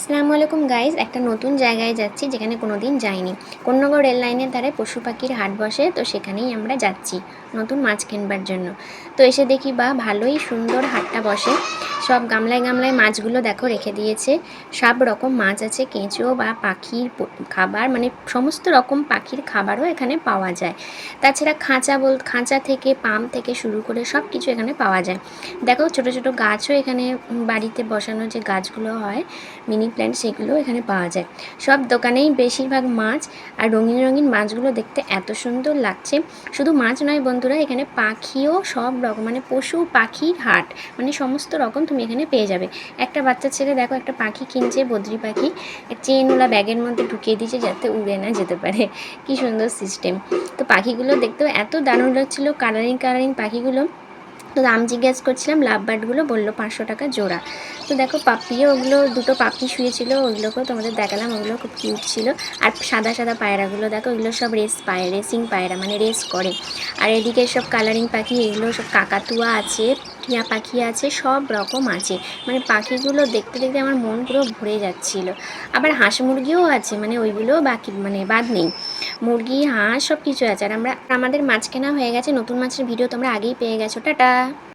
আসসালামু আলাইকুম গাইজ, একটা নতুন জায়গায় যাচ্ছি যেখানে কোনো দিন যাইনি। কন্যগর রেল লাইনের ধারে পশু পাখির হাট বসে, তো সেখানেই আমরা যাচ্ছি নতুন মাছ কিনবার জন্য। তো এসে দেখি, বা ভালোই সুন্দর হাটটা বসে। সব গামলায় গামলায় মাছগুলো দেখো রেখে দিয়েছে। সব রকম মাছ আছে, কেঁচো বা পাখির খাবার মানে সমস্ত রকম পাখির খাবারও এখানে পাওয়া যায়। তাছাড়া খাঁচা বল, খাঁচা থেকে পাম থেকে শুরু করে সব কিছু এখানে পাওয়া যায়। দেখো ছোট ছোট গাছও এখানে বাড়িতে বসানো যে গাছগুলো হয়, মিনি প্ল্যান্ট সেগুলো এখানে পাওয়া যায়। সব দোকানেই বেশিরভাগ মাছ আর রঙিন রঙিন মাছগুলো দেখতে এত সুন্দর লাগছে। শুধু মাছ নয় বন্ধুরা, এখানে পাখিও সব রকম মানে পশু পাখির হাট মানে সমস্ত রকম তুমি এখানে পেয়ে যাবে। একটা বাচ্চা ছেলে দেখো একটা পাখি কিনছে, বদ্রি পাখি। চেনওয়ালা ব্যাগের মধ্যে ঢুকিয়ে দিয়েছে যাতে উড়ে না যেতে পারে। কি সুন্দর সিস্টেম তো পাখিগুলো দেখতেও এত দারুণ লাগছিল কালারিং কালারিং পাখিগুলো। তো দাম জিজ্ঞেস করছিলাম লাভ বার্ডগুলো বলল পাঁচশো টাকা জোড়া। তো দেখো পাপিও ওগুলো দুটো পাপি শুয়েছিল, ওগুলোকেও তোমাদের দেখালাম, ওগুলো খুব কিউট ছিল। আর সাদা সাদা পায়রাগুলো, দেখো এগুলো সব রেস পায় রেসিং পায়রা মানে রেস করে। আর এদিকে সব কালারিং পাখি, এগুলো সব কাকাতুয়া আছে, টিয়া পাখি আছে, সব রকম আছে। মানে পাখিগুলো দেখতে দেখতে আমার মন পুরো ভরে যাচ্ছিল। আবার হাঁস মুরগিও আছে মানে ওইগুলোও বাকি মানে বাদ নেই। মুরগি, হাঁস সব কিছু আছে। আর আমরা, আমাদের মাছ কেনা হয়ে গেছে। নতুন মাছের ভিডিও তোমরা আগেই পেয়ে গেছো। টাটা!